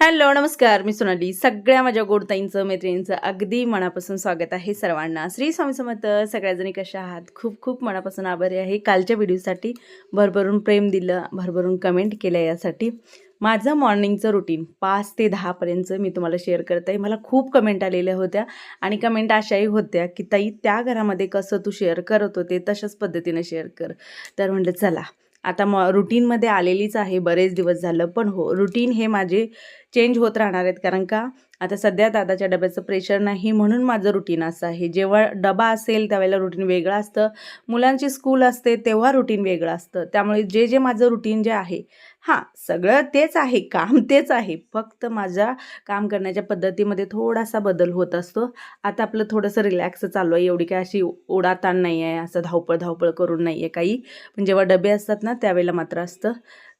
Hello नमस्कार. मी सोनाली. सगळ्या माझ्या गोडताईंचं मैत्रिणींचं अगदी मनापासून स्वागत आहे सर्वांना. श्री स्वामी समर्थ सगळ्याजणी कशा आहात? खूप खूप मनापासून आभारी आहे. कालच्या व्हिडिओसाठी भरभरून प्रेम दिलं भरभरून कमेंट केलं यासाठी. माझं मॉर्निंगचं रुटीन पाच ते दहापर्यंतचं मी तुम्हाला शेअर करत आहे. मला खूप कमेंट आलेल्या होत्या आणि कमेंट अशाही होत्या की ताई त्या घरामध्ये कसं तू शेअर करत होते तशाच पद्धतीनं शेअर कर. तर म्हटलं चला आता मॉ रुटीनमध्ये आलेलीच आहे. बरेच दिवस झालं पण हो रुटीन हे माझे चेंज होत राहणार आहेत. कारण का? आता सध्या दादाच्या डब्याचं प्रेशर नाही म्हणून माझं रुटीन असं आहे. जेव्हा डबा असेल त्यावेळेला रुटीन वेगळं असतं. मुलांची स्कूल असते तेव्हा रुटीन वेगळं असतं. त्यामुळे जे जे माझं रुटीन जे आहे हां सगळं तेच आहे. काम तेच आहे. फक्त माझ्या काम करण्याच्या पद्धतीमध्ये थोडासा बदल होत असतो. आता आपलं थोडंसं रिलॅक्स चालू आहे. एवढी काय अशी ओढाताण नाही आहे असं धावपळ धावपळ करून नाही आहे काही. पण जेव्हा डबे असतात ना त्यावेळेला मात्र असतं.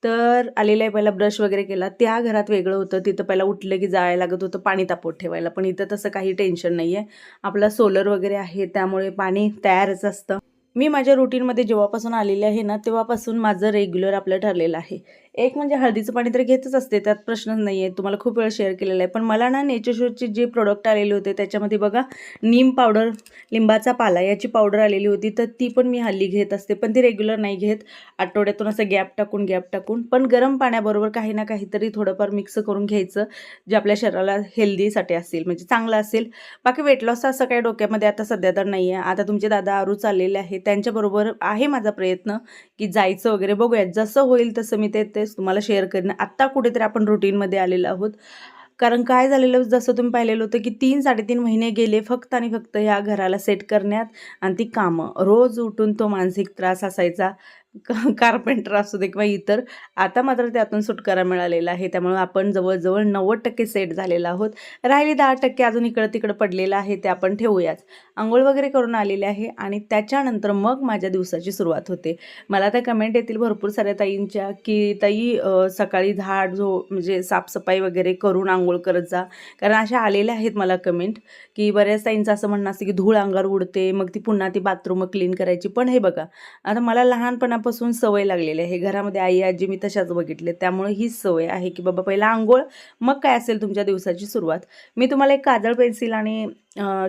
तर आलेला आहे पहिला ब्रश वगैरे केला. त्या घरात वेगळं होतं. तिथं पहिला उठलं की जायला लागत होतं पाणी तापवत ठेवायला. पण इथं तसं काही टेन्शन नाही आहे आपला सोलर वगैरे आहे त्यामुळे पाणी तयारच असतं. मी माझ्या रुटीनमध्ये जेव्हापासून आलेले आहे ना तेव्हापासून माझं रेग्युलर आपलं ठरलेलं आहे. एक म्हणजे हळदीचं पाणी तर घेतच असते त्यात प्रश्नच नाही आहे तुम्हाला खूप वेळ शेअर केलेला आहे. पण मला ना नेचरशोचे जे प्रोडक्ट आलेले होते त्याच्यामध्ये बघा नीम पावडर लिंबाचा पाला याची पावडर आलेली होती. तर ती पण मी हल्ली घेत असते. पण ती रेग्युलर नाही घेत. आठवड्यातून असं गॅप टाकून गॅप टाकून. पण गरम पाण्याबरोबर काही ना काहीतरी थोडंफार मिक्स करून घ्यायचं जे आपल्या शरीराला हेल्दीसाठी असेल म्हणजे चांगलं असेल. बाकी वेट लॉस असं काही डोक्यामध्ये आता सध्या तर नाही आहे आता तुमचे दादा आरू चाललेले आहे त्यांच्याबरोबर आहे माझा प्रयत्न की जायचं वगैरे बघूयात. जसं होईल तसं मी ते तेच तुम्हाला शेअर करेन. आत्ता कुठेतरी आपण रुटीनमध्ये आलेलो आहोत. कारण काय झालेलं जसं तुम्ही पाहिलेलं होतं की तीन साडेतीन महिने गेले फक्त आणि फक्त ह्या घराला सेट करण्यात आणि ती कामं. रोज उठून तो मानसिक त्रास असायचा. कार्पेंटर असू दे किंवा इतर आता मात्र त्यातून सुटकारा मिळालेला आहे. त्यामुळे आपण जवळजवळ नव्वद टक्के सेट झालेला आहोत. राहिली दहा टक्के अजून इकडं तिकडं पडलेलं आहे ते आपण ठेवूयाच आंघोळ वगैरे करून आलेले आहे आणि त्याच्यानंतर मग माझ्या दिवसाची सुरुवात होते. मला त्या कमेंट येतील भरपूर साऱ्या ताईंच्या की ताई सकाळी झाड झो म्हणजे साफसफाई वगैरे करून आंघोळ करत जा. कारण अशा आलेल्या आहेत मला कमेंट की बऱ्याच ताईंचं असं म्हणणं असतं की धूळ अंगावर उडते मग ती पुन्हा ती बाथरूम क्लीन करायची. पण हे बघा आता मला लहानपणा लहानपणापासून सवय लागलेली आहे. घरामध्ये आई आजी मी तशाच बघितले. त्यामुळे हीच सवय आहे की बाबा पहिला आंघोळ मग काय असेल तुमच्या दिवसाची सुरुवात. मी तुम्हाला एक काजळ पेन्सिल आणि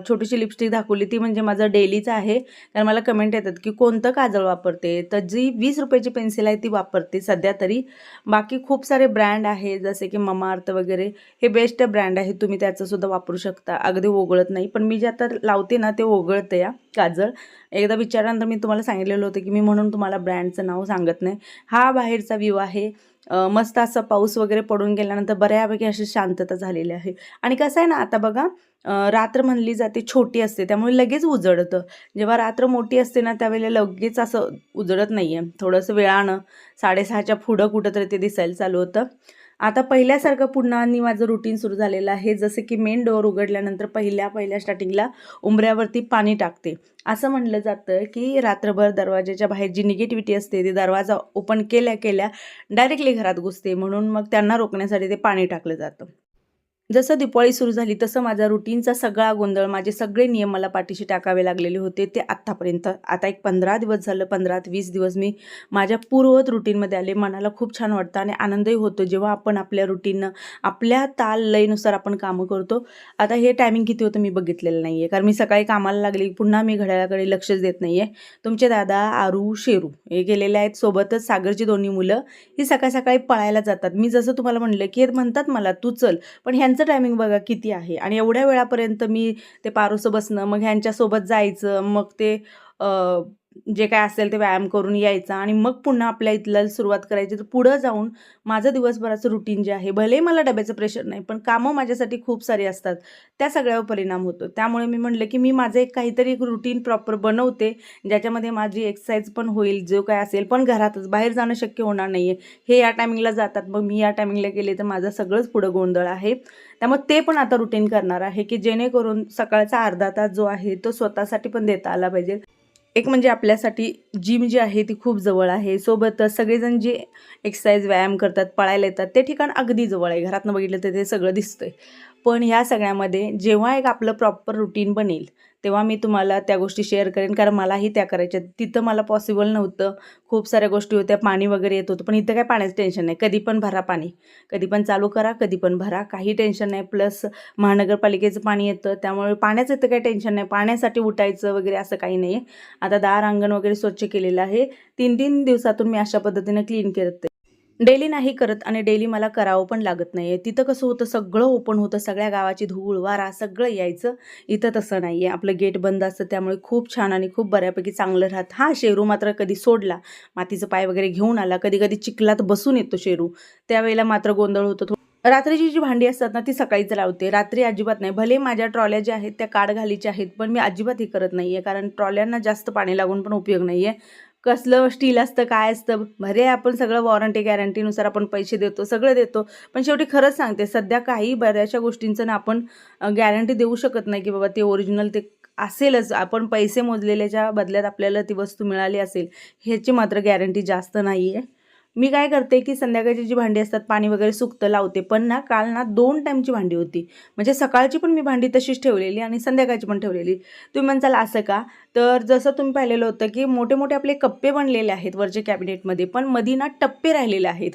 छोटीशी लिपस्टिक दाखवली ती म्हणजे माझं डेलीचं आहे. कारण मला कमेंट येतात की कोणतं काजळ वापरते? तर जी वीस रुपयाची पेन्सिल आहे ती वापरते सध्या तरी. बाकी खूप सारे ब्रँड आहे जसे की ममाअर्थ वगैरे हे बेस्ट ब्रँड आहे. तुम्ही त्याचंसुद्धा वापरू शकता. अगदी ओघळत नाही. पण मी जे आता लावते ना ते ओघळते या काजळ. एकदा विचारानंतर मी तुम्हाला सांगितलेलं होतं की मी म्हणून तुम्हाला ब्रँडचं नाव सांगत नाही. हा बाहेरचा व्ह्यू आहे. मस्त असं पाऊस वगैरे पडून गेल्यानंतर बऱ्यापैकी अशी शांतता झालेली आहे. आणि कसं आहे ना आता बघा रात्र म्हणली जाते छोटी असते त्यामुळे लगेच उजळतं जेव्हा रात्र मोठी असते ना त्यावेळेला लगेच असं उजळत नाही आहे थोडंसं वेळानं साडेसहाच्या पुढं कुठंतरी ते दिसायला चालू होतं. आता पहिल्यासारखं पुन्हा आणि माझं रुटीन सुरू झालेलं आहे. जसं की मेन डोअर उघडल्यानंतर पहिल्या पहिल्या स्टार्टिंगला उंबऱ्यावरती पाणी टाकते. असं म्हणलं जातं की रात्रभर दरवाजाच्या बाहेर जी निगेटिव्हिटी असते ती दरवाजा ओपन केल्या केल्या डायरेक्टली घरात घुसते. म्हणून मग त्यांना रोखण्यासाठी ते पाणी टाकलं जातं. जसं दिपाळी सुरू झाली तसं माझा रुटीनचा सगळा गोंधळ माझे सगळे नियम मला पाठीशी टाकावे लागलेले होते ते आत्तापर्यंत. आता एक पंधरा दिवस झालं पंधरा ते वीस दिवस मी माझ्या पूर्वत रुटीनमध्ये आले. मनाला खूप छान वाटतं आणि आनंदही होतो जेव्हा आपण आपल्या रुटीननं आपल्या ताल लयनुसार आपण कामं करतो. आता हे टायमिंग किती होतं मी बघितलेलं नाही आहे कारण मी सकाळी कामाला लागली पुन्हा मी घड्याळाकडे लक्षच देत नाही आहे तुमचे दादा आरू शेरू हे गेलेले आहेत. सोबतच सागरची दोन्ही मुलं ही सकाळ सकाळी पळायला जातात. मी जसं तुम्हाला म्हणलं की हे म्हणतात मला तू चल. पण ह्यांचं ह्यांचं टायमिंग बघा किती आहे. आणि एवढ्या वेळापर्यंत मी ते पारोसं बसणं मग ह्यांच्यासोबत जायचं मग ते जे काय असेल ते व्यायाम करून यायचा आणि मग पुन्हा आपल्या इथलं सुरुवात करायची. तर पुढं जाऊन माझं दिवसभराचं रुटीन जे आहे भले मला डब्याचं प्रेशर नाही पण कामं माझ्यासाठी खूप सारी असतात. त्या सगळ्यावर परिणाम होतो. त्यामुळे मी म्हटलं की मी माझं एक काहीतरी एक रुटीन प्रॉपर बनवते ज्याच्यामध्ये माझी एक्सरसाइज पण होईल जो काय असेल पण घरातच बाहेर जाणं शक्य होणार नाही आहे हे या टायमिंगला जातात मग मी या टायमिंगला गेले तर माझं सगळंच पुढं गोंधळ आहे. त्यामुळे ते पण आता रुटीन करणार आहे की जेणेकरून सकाळचा अर्धा तास जो आहे तो स्वतःसाठी पण देता आला पाहिजे. एक म्हणजे आपल्यासाठी जिम जी आहे ती खूप जवळ आहे. सोबतच सगळेजण जे एक्सरसाइज व्यायाम करतात पळायला येतात ते ठिकाण अगदी जवळ आहे. घरातनं बघितलं तर ते सगळं दिसतंय. पण ह्या सगळ्यामध्ये जेव्हा एक आपलं प्रॉपर रुटीन बनेल तेव्हा मी तुम्हाला त्या गोष्टी शेअर करेन कारण मलाही त्या करायच्या. तिथं मला पॉसिबल नव्हतं. खूप साऱ्या गोष्टी होत्या पाणी वगैरे येत होतं पण इथं काय पाण्याचं टेन्शन नाही. कधी पण भरा पाणी. कधी पण चालू करा कधी पण भरा. काही टेन्शन नाही. प्लस महानगरपालिकेचं पाणी येतं त्यामुळे पाण्याचं इथं काही टेन्शन नाही. पाण्यासाठी उठायचं वगैरे असं काही नाही आहे आता दार अंगण वगैरे स्वच्छ केलेलं आहे. तीन तीन दिवसातून मी अशा पद्धतीनं क्लीन करते. डेली नाही करत आणि डेली मला करावं पण लागत नाही आहे तिथं कसं होतं सगळं ओपन होतं सगळ्या गावाची धूळ वारा सगळं यायचं. इथं तसं नाही आहे आपलं गेट बंद असतं त्यामुळे खूप छान आणि खूप बऱ्यापैकी चांगलं राहत. हा शेरू मात्र कधी सोडला मातीचं पाय वगैरे घेऊन आला कधी कधी चिखलात बसून येतो शेरू. त्यावेळेला मात्र गोंधळ होतो रात्रीची जी भांडी असतात ना ती सकाळीच लावते. रात्री अजिबात नाही. भले माझ्या ट्रॉल्या ज्या आहेत त्या काड घालीच्या आहेत पण मी अजिबात हे करत नाही आहे कारण ट्रॉल्यांना जास्त पाणी लागून पण उपयोग नाही आहे कसलं स्टील असतं काय असतं? भरे आपण सगळं वॉरंटी गॅरंटीनुसार आपण पैसे देतो सगळं देतो पण शेवटी खरंच सांगते सध्या काही बऱ्याचशा गोष्टींचं ना आपण गॅरंटी देऊ शकत नाही की बाबा ते ओरिजिनल ते असेलच. आपण पैसे मोजलेल्याच्या बदल्यात आपल्याला ती वस्तू मिळाली असेल ह्याची मात्र गॅरंटी जास्त नाही आहे मी काय करते की संध्याकाळची जी भांडी असतात पाणी वगैरे सुकतं लावते. पण ना काल ना दोन टाईमची भांडी होती. म्हणजे सकाळची पण मी भांडी तशीच ठेवलेली आणि संध्याकाळची पण ठेवलेली. तुम्ही म्हणसाल असं का? तर जसं तुम्ही पाहिलेलं होतं की मोठे मोठे आपले कप्पे बनलेले आहेत वरच्या कॅबिनेटमध्ये पण मधी ना टप्पे राहिलेले आहेत.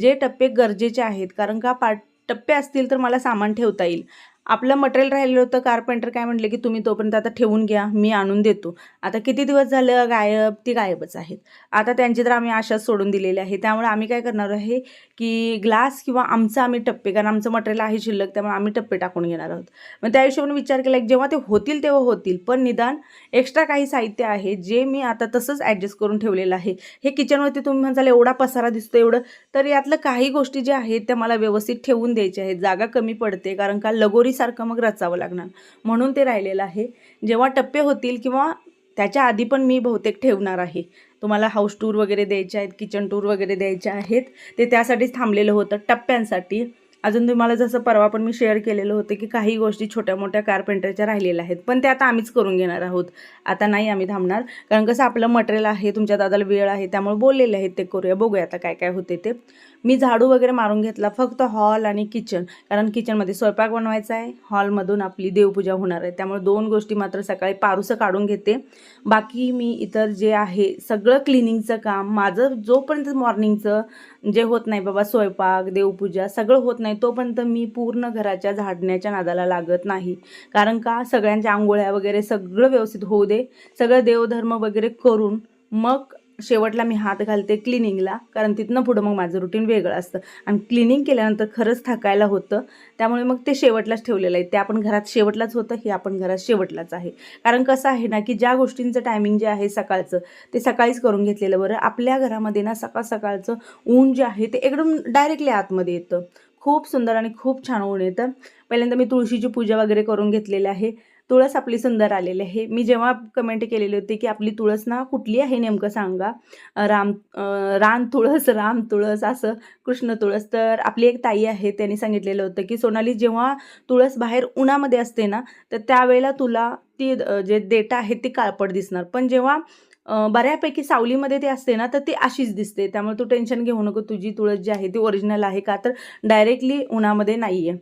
जे टप्पे गरजेचे आहेत कारण का पा टप्पे असतील तर मला सामान ठेवता येईल. आपलं मटेरियल राहिलेलं होतं कारपेंटर काय म्हटलं की तुम्ही तोपर्यंत आता ठेवून घ्या मी आणून देतो. आता किती दिवस झालं गायब? ती गायबच आहेत. आता त्यांची तर आम्ही आशाच सोडून दिलेली आहे. त्यामुळे आम्ही काय करणार आहे की ग्लास किंवा आमचं आम्ही टप्पे कारण आमचं मटेरियल आहे शिल्लक त्यामुळे आम्ही टप्पे टाकून घेणार आहोत. मग त्या हिशोबाने विचार केला की जेव्हा ते होतील तेव्हा होतील. पण निदान एक्स्ट्रा काही साहित्य आहे जे मी आता तसंच ॲडजस्ट करून ठेवलेलं आहे. हे किचनवरती तुम्ही म्हणाल एवढा पसारा दिसतो एवढं. तर यातलं काही गोष्टी ज्या आहेत त्या मला व्यवस्थित ठेवून द्यायच्या आहेत. जागा कमी पडते कारण का सारखं मग रचावं लागणार. म्हणून ते राहिलेलं आहे. जेव्हा टप्पे होतील किंवा त्याच्या आधी पण मी बहुतेक ठेवणार आहे. तुम्हाला हाऊस टूर वगैरे द्यायचे आहेत किचन टूर वगैरे द्यायचे आहेत. ते त्यासाठीच थांबलेलं होतं टप्प्यांसाठी. अजून तुम्हाला जसं परवा पण मी शेअर केलेलं होतं की काही गोष्टी छोट्या मोठ्या कारपेंटरच्या राहिलेल्या आहेत. पण ते आता आम्हीच करून घेणार आहोत. आता नाही आम्ही थांबणार. कारण कसं आपलं मटेरियल आहे तुमच्या दादाला वेळ आहे त्यामुळे बोललेले आहेत ते करूया. बघूया आता काय काय होते ते. मी झाडू वगैरे मारून घेतला फक्त हॉल आणि किचन कारण किचनमध्ये स्वयंपाक बनवायचा आहे. हॉलमधून आपली देवपूजा होणार आहे. त्यामुळे दोन गोष्टी मात्र सकाळी पारूसं काढून घेते. बाकी मी इतर जे आहे सगळं क्लिनिंगचं काम माझं जोपर्यंत मॉर्निंगचं जे होत नाही बाबा स्वयंपाक देवपूजा सगळं होत नाही तोपर्यंत मी पूर्ण घराच्या झाडण्याच्या नादाला लागत नाही. कारण का? सगळ्यांच्या आंघोळ्या वगैरे सगळं व्यवस्थित होऊ दे. सगळं देवधर्म वगैरे करून मग शेवटला मी हात घालते क्लिनिंगला. कारण तिथनं पुढं मग माझं रुटीन वेगळं असतं. आणि क्लिनिंग केल्यानंतर खरंच थकायला होतं. त्यामुळे मग ते शेवटलाच ठेवलेलं आहे. ते आपण घरात शेवटलाच होतं हे आपण घरात शेवटलाच आहे. कारण कसं आहे ना की ज्या गोष्टींचं टायमिंग जे आहे सकाळचं ते सकाळीच करून घेतलेलं बरं. आपल्या घरामध्ये ना सकाळ सकाळचं ऊन जे आहे ते एकदम डायरेक्टली आतमध्ये येतं. खूप सुंदर आणि खूप छान ऊन येतं. पहिल्यांदा मी तुळशीची पूजा वगैरे करून घेतलेली आहे. तुळस आपली सुंदर आलेली आहे. मी जेव्हा कमेंट केलेली होती की आपली तुळस ना कुठली आहे नेमकं सांगा. राम रान तुळस राम तुळस असं कृष्ण तुळस. तर आपली एक ताई आहे त्यांनी सांगितलेलं होतं की सोनाली जेव्हा तुळस बाहेर उन्हामध्ये असते ना तर त्यावेळेला तुला ती जे डेटा आहेत ती काळपट दिसणार. पण जेव्हा बऱ्यापैकी सावलीमध्ये ते असते ना तर ती अशीच दिसते. त्यामुळे तू टेन्शन घेऊ नको तुझी तुळस जी आहे ती ओरिजिनल आहे का? तर डायरेक्टली उन्हामध्ये नाही आहे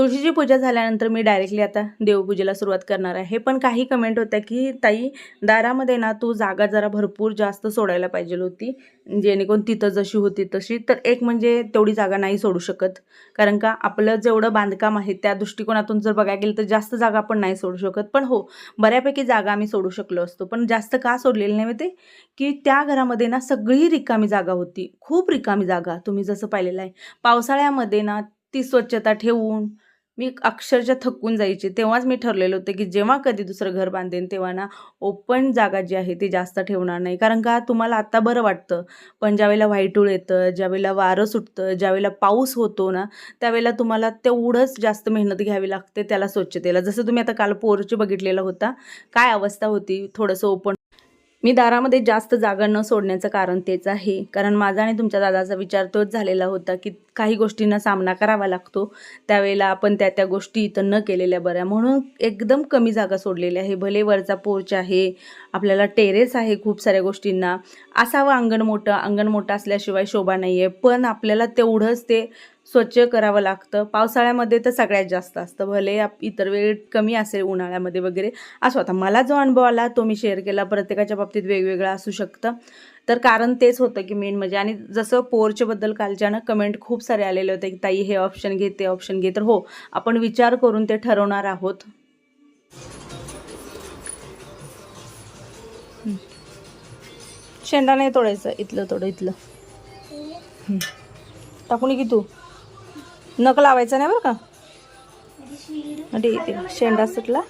तुळशीची पूजा झाल्यानंतर मी डायरेक्टली आता देवपूजेला सुरुवात करणार आहे. पण काही कमेंट होत्या की ताई दारामध्ये ना तू जागा जरा भरपूर जास्त सोडायला पाहिजे होती. जेणेकरून तिथं जशी होती तशी. तर एक म्हणजे तेवढी जागा नाही सोडू शकत. कारण का आपलं जेवढं बांधकाम आहे त्या दृष्टिकोनातून जर बघायला गेलं तर जास्त जागा आपण नाही सोडू शकत. पण हो बऱ्यापैकी जागा आम्ही सोडू शकलो असतो. पण जास्त का सोडलेली नाही ते की त्या घरामध्ये ना सगळी रिकामी जागा होती. खूप रिकामी जागा तुम्ही जसं पाहिलेलं आहे. पावसाळ्यामध्ये ना ती स्वच्छता ठेवून मी अक्षरशः थकून जायचे. तेव्हाच मी ठरलेलं होतं की जेव्हा कधी दुसरं घर बांधेन तेव्हा ना ओपन जागा जी आहे ती जास्त ठेवणार नाही. कारण का? तुम्हाला आत्ता बरं वाटतं. पण ज्यावेळेला व्हाईटूळ येतं ज्यावेळेला वारं सुटतं ज्यावेळेला पाऊस होतो ना त्यावेळेला तुम्हाला तेवढंच जास्त मेहनत घ्यावी लागते त्याला स्वच्छतेला. जसं तुम्ही आता काल पोरचे बघितलेला होता. काय अवस्था होती? थोडंसं ओपन मी दारामध्ये जास्त जागा न सोडण्याचं कारण तेच आहे. कारण माझा आणि तुमच्या दादाचा विचार तोच झालेला होता की काही गोष्टींना सामना करावा लागतो. त्यावेळेला आपण त्या त्या गोष्टी इथं न केलेल्या बऱ्या. म्हणून एकदम कमी जागा सोडलेली आहे. भले वरचा पोर्च आहे आपल्याला टेरेस आहे खूप साऱ्या गोष्टींना. असावं अंगण मोठं अंगण मोठं असल्याशिवाय शोभा नाही आहे पण आपल्याला तेवढंच ते स्वच्छ करावं लागतं. पावसाळ्यामध्ये तर सगळ्यात जास्त असतं. भले आप इतर वेळ कमी असेल उन्हाळ्यामध्ये वगैरे. असो आता मला जो अनुभव आला तो मी शेअर केला. प्रत्येकाच्या बाबतीत वेगवेगळा असू शकतं. तर कारण तेच होतं की मेन म्हणजे आणि जसं पोरच्याबद्दल कालच्यानं कमेंट खूप सारे आलेले होते की ताई हे ऑप्शन घे ते ऑप्शन घे. तर हो आपण विचार करून ते ठरवणार आहोत. शेंडा नाही तोडायचं. इथलं तोड इथलं. टाकून ये की तू? नक लावायचं नाही बरं का? म्हणजे शेंडा सुटला.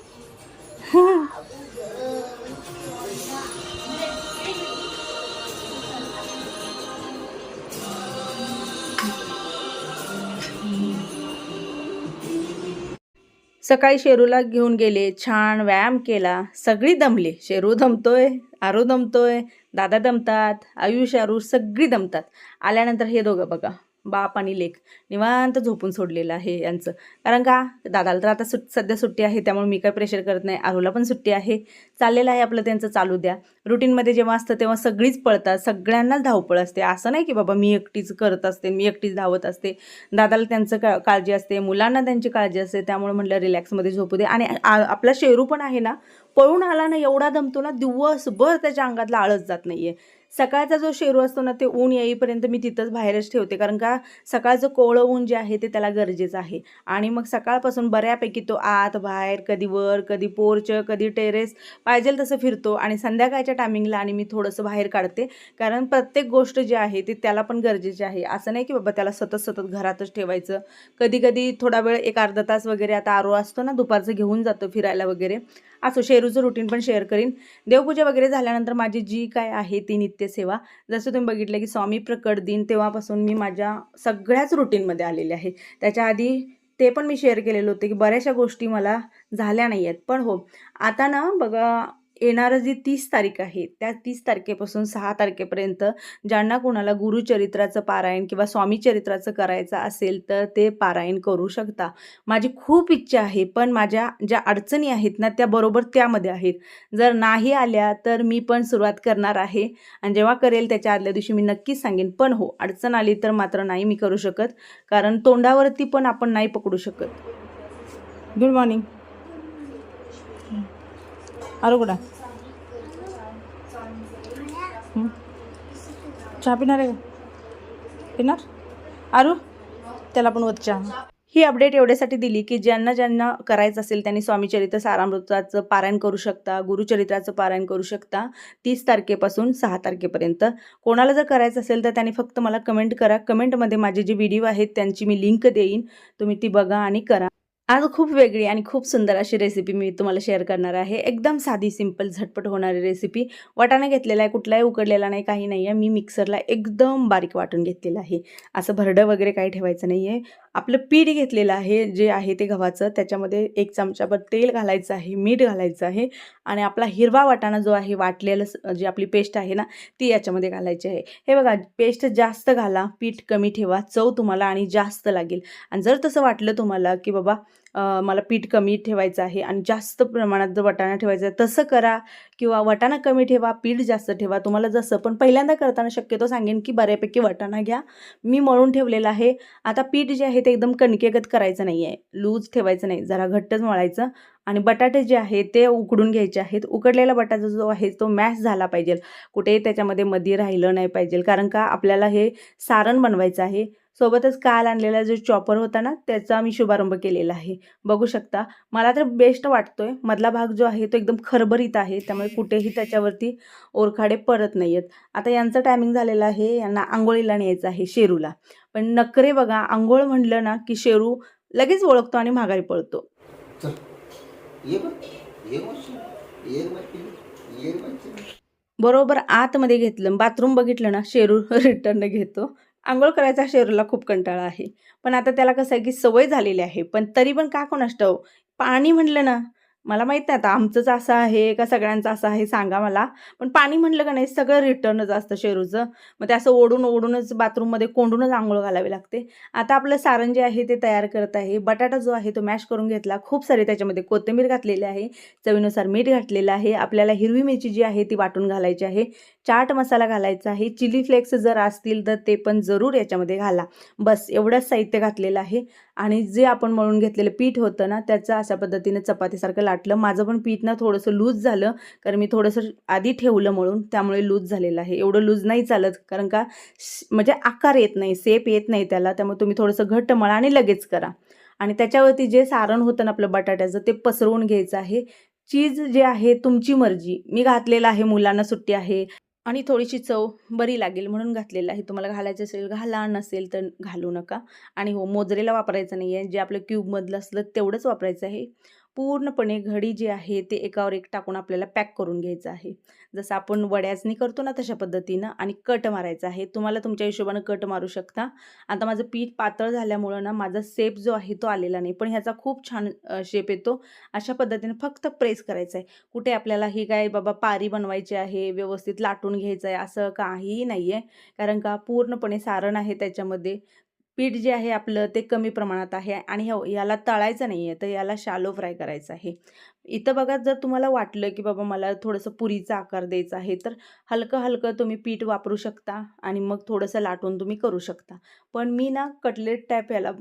सकाळी शेरूला घेऊन गेले छान व्यायाम केला. सगळी दमली. शेरू दमतोय आरू दमतोय दादा दमतात आयुष आरू सगळी दमतात. आल्यानंतर हे दोघं बघा. बाप आणि लेख निवांत झोपून सोडलेलं आहे यांचं. कारण का? दादाला तर आता सुट सध्या सुट्टी आहे त्यामुळे मी काय प्रेशर करत नाही. आरूला पण सुट्टी आहे. चाललेलं आहे आपलं त्यांचं चालू द्या. रुटीनमध्ये जेव्हा असतं तेव्हा सगळीच पळतात. सगळ्यांनाच धावपळ असते. असं नाही की बाबा मी एकटीच करत असते मी एकटीच धावत असते. दादाला त्यांचं का काळजी असते. मुलांना त्यांची काळजी असते. त्यामुळे म्हटलं रिलॅक्समध्ये झोपू दे. आणि आपला शेरू पण आहे ना पळून आला ना एवढा दमतो ना दिवसभर त्याच्या अंगातला आळस जात नाही आहे सकाळचा जो शेरू असतो ना ते ऊन येईपर्यंत मी तिथंच बाहेरच ठेवते. कारण का सकाळचं कोवळं ऊन जे आहे ते त्याला गरजेचं आहे. आणि मग सकाळपासून बऱ्यापैकी तो आत बाहेर कधी वर कधी पोर्च कधी टेरेस पाहिजेल तसं फिरतो. आणि संध्याकाळच्या टायमिंगला आणि मी थोडंसं बाहेर काढते. कारण प्रत्येक गोष्ट जी आहे ती त्याला पण गरजेची आहे. असं नाही की बाबा त्याला सतत सतत घरातच ठेवायचं. कधी कधी थोडा वेळ एक अर्धा तास वगैरे आता आरो असतो ना दुपारचं घेऊन जातो फिरायला वगैरे. असो शेरूचं रुटीन पण शेअर करीन. देवपूजा वगैरे झाल्यानंतर माझी जी काय आहे ती नित्यसेवा जसं तुम्ही बघितलं की स्वामी प्रकट दिन तेव्हापासून मी माझ्या सगळ्याच रुटीनमध्ये आलेले आहे. त्याच्या आधी ते पण मी शेअर केलेलं होतं की बऱ्याचशा गोष्टी मला झाल्या नाही आहेत पण हो आता ना बघा येणारं जी तीस तारीख आहे त्या तीस तारखेपासून सहा तारखेपर्यंत ज्यांना कोणाला गुरुचरित्राचं पारायण किंवा स्वामी चरित्राचं करायचं असेल तर ते पारायण करू शकता. माझी खूप इच्छा आहे पण माझ्या ज्या अडचणी आहेत ना त्या बरोबर त्यामध्ये आहेत. जर नाही आल्या तर मी पण सुरुवात करणार आहे आणि जेव्हा करेल त्याच्या आदल्या दिवशी मी नक्कीच सांगेन पण हो अडचण आली तर मात्र नाही मी करू शकत कारण तोंडावरती पण आपण नाही पकडू शकत. गुड मॉर्निंग आरो कुठं? हं? चहा पिणार आहे का? पिणार? त्याला पण वच्चा ही अपडेट एवढ्यासाठी दिली की ज्यांना ज्यांना करायचं असेल त्यांनी स्वामीचरित्र सारामृताचं पारायण करू शकता गुरुचरित्राचं पारायण करू शकता. तीस तारखेपासून सहा तारखेपर्यंत. कोणाला जर करायचं असेल तर त्यांनी फक्त मला कमेंट करा. कमेंटमध्ये माझे जे व्हिडिओ आहेत त्यांची मी लिंक देईन. तुम्ही ती बघा आणि करा. आज खूप वेगळी आणि खूप सुंदर अशी रेसिपी मी तुम्हाला शेअर करणार आहे. एकदम साधी सिंपल झटपट होणारी रेसिपी वाटाणा घेतलेला आहे कुठलाही उकडलेला नाही काही नाही आहे. मी मिक्सरला एकदम बारीक वाटून घेतलेलं आहे. असं भरडं वगैरे काही ठेवायचं नाही आहे आपलं पीठ घेतलेलं आहे जे आहे ते गव्हाचं. त्याच्यामध्ये एक चमचाभर तेल घालायचं आहे मीठ घालायचं आहे. आणि आपला हिरवा वाटाणा जो आहे वाटलेलं जी आपली पेस्ट आहे ना ती याच्यामध्ये घालायची आहे. हे बघा पेस्ट जास्त घाला पीठ कमी ठेवा चव तुम्हाला आणि जास्त लागेल. आणि जर तसं वाटलं तुम्हाला की बाबा मला पीठ कमी ठेवायचं आहे आणि जास्त प्रमाणात जर वाटाणा ठेवायचा आहे तसं करा. किंवा वाटाणा कमी ठेवा पीठ जास्त ठेवा. तुम्हाला जसं पण पहिल्यांदा करताना शक्यतो सांगेन की बऱ्यापैकी वटाणा घ्या. मी मळून ठेवलेला आहे. आता पीठ जे आहे ते एकदम कणकेगत करायचं नाही आहे लूज ठेवायचं नाही. जरा घट्टच मळायचं. आणि बटाटे जे आहे ते उकडून घ्यायचे आहेत. उकडलेला बटाटा जो आहे तो मॅश झाला पाहिजे. कुठेही त्याच्यामध्ये मध्ये राहिलं नाही पाहिजे. कारण का आपल्याला हे सारण बनवायचं आहे. सोबतच काल आणलेला जो चॉपर होता ना त्याचा मी शुभारंभ केलेला आहे. बघू शकता. मला तर बेस्ट वाटतोय. मधला भाग जो आहे तो एकदम खरबरीत आहे. त्यामुळे कुठेही त्याच्यावरती ओरखाडे परत नाही आहेत आता यांचं टायमिंग झालेलं आहे यांना आंघोळीला न्यायचं आहे शेरूला. पण नखरे बघा आंघोळ म्हणलं ना की शेरू लगेच ओळखतो आणि माघारी पळतो. बरोबर आतमध्ये घेतलं बाथरूम बघितलं ना शेरू रिटर्न घेतो. आंघोळ करायचा शेरूला खूप कंटाळा आहे. पण आता त्याला कसं आहे की सवय झालेली आहे पण तरी पण का कोणास पाणी म्हटलं ना मला माहीत नाही आता आमचंच असं आहे का सगळ्यांचं असं आहे सांगा मला. पण पाणी म्हटलं का नाही सगळं रिटर्नच असतं शेरूचं. मग ते असं ओढून ओढूनच बाथरूममध्ये कोंडूनच आंघोळ घालावी लागते. आता आपलं सारण जे आहे ते तयार करत आहे. बटाटा जो आहे तो मॅश करून घेतला. खूप सारे त्याच्यामध्ये कोथिंबीर घातलेली आहे. चवीनुसार मीठ घातलेलं आहे. आपल्याला हिरवी मिरची जी आहे ती वाटून घालायची आहे. चाट मसाला घालायचा आहे. चिली फ्लेक्स जर असतील तर ते पण जरूर याच्यामध्ये घाला. बस एवढंच साहित्य घातलेलं आहे. आणि जे आपण मळून घेतलेलं पीठ होतं ना त्याचं अशा पद्धतीने चपातीसारखं लाटलं. माझं पण पीठ ना थोडंसं लूज झालं कारण मी थोडंसं आधी ठेवलं मळून त्यामुळे लूज झालेलं आहे. एवढं लूज नाही चालत कारण का म्हणजे आकार येत नाही सेप येत नाही त्याला. त्यामुळे तुम्ही थोडंसं घट्ट मळा आणि लगेच करा. आणि त्याच्यावरती जे सारण होतं ना आपलं बटाट्याचं ते पसरवून घ्यायचं आहे. चीज जे आहे तुमची मर्जी. मी घातलेलं आहे मुलांना सुट्टी आहे. आणि थोडीशी चव बरी लागेल म्हणून घातलेलं आहे. तुम्हाला घालायचं असेल घाला नसेल तर घालू नका. आणि हो मोजरेला वापरायचं नाही आहे जे आपलं क्यूबमधलं असलं तेवढंच वापरायचं आहे. पूर्णपणे घडी जी आहे ते एकावर एक टाकून आपल्याला पॅक करून घ्यायचं आहे. जसं आपण वड्याचनी करतो ना तशा पद्धतीनं आणि कट मारायचा आहे. तुम्हाला तुमच्या हिशोबानं कट मारू शकता. आता माझं पीठ पातळ झाल्यामुळं ना माझा शेप जो आहे तो आलेला नाही. पण ह्याचा खूप छान शेप येतो. अशा पद्धतीने फक्त प्रेस करायचं आहे. कुठे आपल्याला ही काय बाबा पारी बनवायची आहे व्यवस्थित लाटून घ्यायचं आहे असं काहीही नाही आहे कारण का पूर्णपणे सारण आहे त्याच्यामध्ये. पीठ जे आहे आपलं ते कमी प्रमाणात आहे आणि हो याला तळायचं नाही आहे तर याला शालो फ्राय करायचं आहे. इथं बघा जर तुम्हाला वाटलं की बाबा मला थोडंसं पुरीचा आकार द्यायचा आहे तर हलकं हलकं तुम्ही पीठ वापरू शकता आणि मग थोडंसं लाटून तुम्ही करू शकता. पण मी ना कटलेट टाईप याला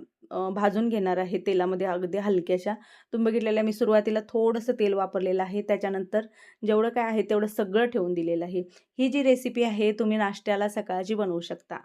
भाजून घेणार आहे तेलामध्ये अगदी हलक्याशा. तुम्ही बघितलेल्या मी सुरुवातीला थोडंसं तेल वापरलेलं आहे त्याच्यानंतर जेवढं काय आहे तेवढं सगळं ठेवून दिलेलं आहे. ही जी रेसिपी आहे तुम्ही नाश्त्याला सकाळची बनवू शकता.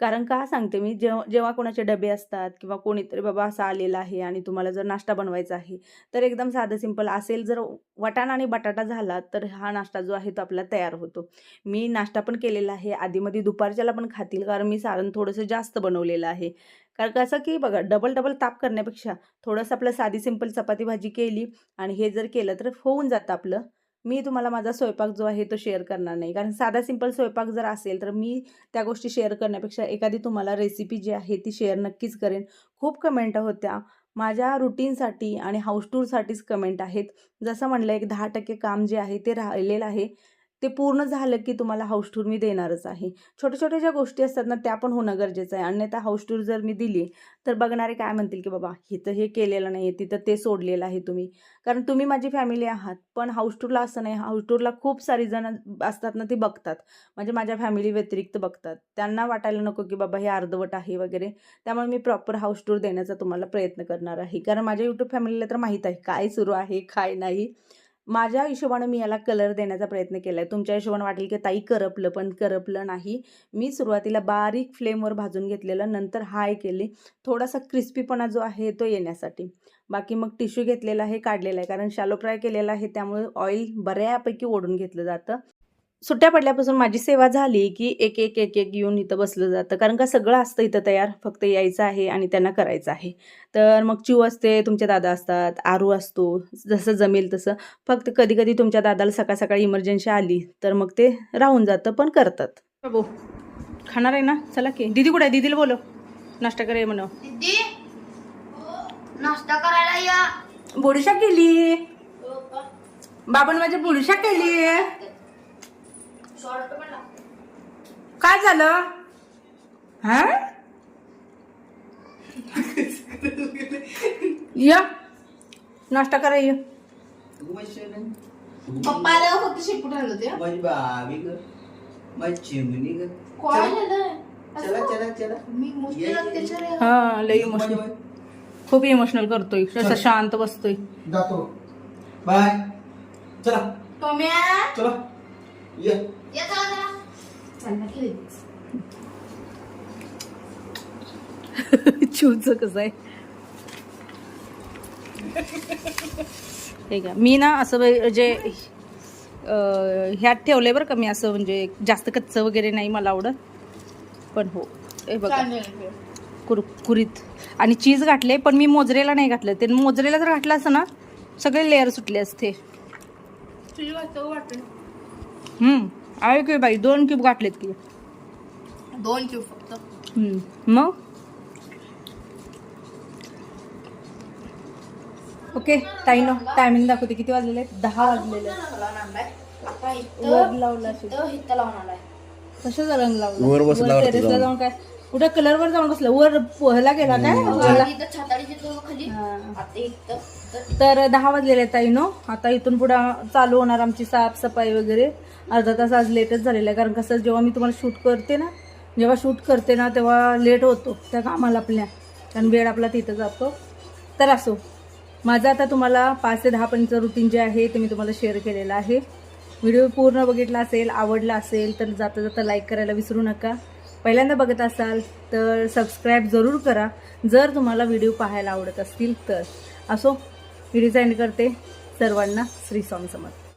कारण का सांगते मी जेव्हा जेव्हा कोणाचे डबे असतात किंवा कोणीतरी बाबा असा आलेला आहे आणि तुम्हाला जर नाश्ता बनवायचा आहे तर एकदम साधं सिंपल असेल जर वटाणा आणि बटाटा झाला तर हा नाश्ता जो आहे तो आपला तयार होतो. मी नाश्ता पण केलेला आहे आधीमध्ये दुपारच्याला पण खातील कारण मी सारण थोडंसं जास्त बनवलेलं आहे. कारण कसं की बघा डबल डबल ताप करण्यापेक्षा थोडंसं आपलं साधी सिंपल चपाती भाजी केली आणि हे जर केलं तर होऊन जातं आपलं. मी तुम्हाला माझा स्वयंपाक जो आहे तो शेअर करणार नाही. कारण साधा सिंपल स्वयंपाक जर असेल तर मी त्या गोष्टी शेअर करण्यापेक्षा एखादी तुम्हाला रेसिपी जी आहे ती शेअर नक्कीच करेन. खूप कमेंट होत्या. माझ्या रुटीनसाठी आणि हाऊस टूरसाठीच कमेंट आहेत. जसं म्हणलं एक दहा टक्के काम जे आहे ते राहिलेलं आहे. ते पूर्ण झालं की तुम्हाला हाऊस टूर मी देणारच आहे. छोट्या छोट्या ज्या गोष्टी असतात ना त्या पण होणं गरजेचं आहे. अन्यथा हाऊस टूर जर मी दिली तर बघणारे काय म्हणतील की बाबा इथं हे केलेलं नाही आहे तिथं ते सोडलेलं आहे तुम्ही. कारण तुम्ही माझी फॅमिली आहात पण हाऊस टूरला असं नाही. हाऊस टूरला खूप सारी जण असतात ना ती बघतात. म्हणजे माझ्या फॅमिली व्यतिरिक्त बघतात. त्यांना वाटायला नको की बाबा हे अर्धवट आहे वगैरे. त्यामुळे मी प्रॉपर हाऊस टूर देण्याचा तुम्हाला प्रयत्न करणार आहे. कारण माझ्या यूट्यूब फॅमिलीला तर माहीत आहे काय सुरू आहे काय नाही. माझ्या हिशोबानं मी याला कलर देण्याचा प्रयत्न केला आहे तुमच्या हिशोबानं वाटेल की ताई करपलं पण करपलं नाही. मी सुरुवातीला बारीक फ्लेमवर भाजून घेतलेलं नंतर हाय केली. थोडासा क्रिस्पीपणा जो आहे तो येण्यासाठी. बाकी मग टिश्यू घेतलेला आहे काढलेला आहे कारण शॅलो फ्राय केलेला आहे त्यामुळे ऑइल बऱ्यापैकी ओढून घेतलं जातं. सुट्ट्या पडल्यापासून माझी सेवा झाली की एक एक एक एक येऊन इथं बसलं जातं. कारण का सगळं असतं इथं तयार. फक्त यायचं आहे आणि त्यांना करायचं आहे. तर मग चिव असते तुमचे दादा असतात आरू असतो जसं जमेल तसं. फक्त कधी कधी तुमच्या दादाला सकाळ सकाळी इमर्जन्सी आली तर मग ते राहून जातं पण करतात. बाबू खाणार आहे ना? चला की. दीदी कुठे आहे? दीदीला बोलो नाश्ता करे म्हणा. दीदी नाश्ता करायला या. बुडशा केली. बाबांनी माझी बुडशा केली. शॉर्ट पण लागते. काय झालं? हा? या. नाश्ता करा ये. पप्पा आल्यावर फक्त शिकून राहिलं ते माझी बाबी ग. माझी चिमणी ग. चला. चला चला मी आहे. हा लई इमोशनल. खूप इमोशनल करतोय. असं शांत बसतोय. जातो. बाय. चला. पम्या चला. ये. चिवचं कसं आहे हे का मी ना असं जे अं, ह्यात ठेवलंय बरं का मी असं म्हणजे जास्त कच्चं वगैरे नाही मला आवडत. पण हो हे बघा. कुरकुरीत आणि चीज घातले पण मी मोजरेला नाही घातलं. ते मोजरेला जर घातलं असतं ना सगळे लेअर सुटले असते. हम्म. आहे की बाई दोन क्यूब घातलेत की दोन क्यूब फक्त. मग ओके ताईनो टायमिंग दाखवते किती वाजलेले आहेत दहा वाजलेले आहेत. वर लावला असेल. कशाचा रंग लावला वर बसला वाटतं टेरेसला जाऊन. जाऊन काय कुठं कलर वर जाऊन बसला? वर पोहला गेला काय? तर दहा वाजलेले आहेत ताईनो आता इथून पुढे चालू होणार आमची साफसफाई वगैरे. अर्धा तास आज लेटच झालेला आहे कारण कसं जेव्हा मी तुम्हाला शूट करते ना जेव्हा शूट करते ना तेव्हा लेट होतो त्या कामाला आपल्या. कारण वेळ आपला तिथं जातो. तर असो माझं आता तुम्हाला पाच ते दहापर्यंतचं रुटीन जे आहे ते मी तुम्हाला शेअर केलेलं आहे. व्हिडिओ पूर्ण बघितला असेल आवडला असेल तर जाता जाता लाईक करायला विसरू नका. पहिल्यांदा बघत असाल तर सबस्क्राईब जरूर करा. जर तुम्हाला व्हिडिओ पाहायला आवडत असतील तर. असो व्हिडिओचा एंड करते. सर्वांना श्री स्वामी समर्थ.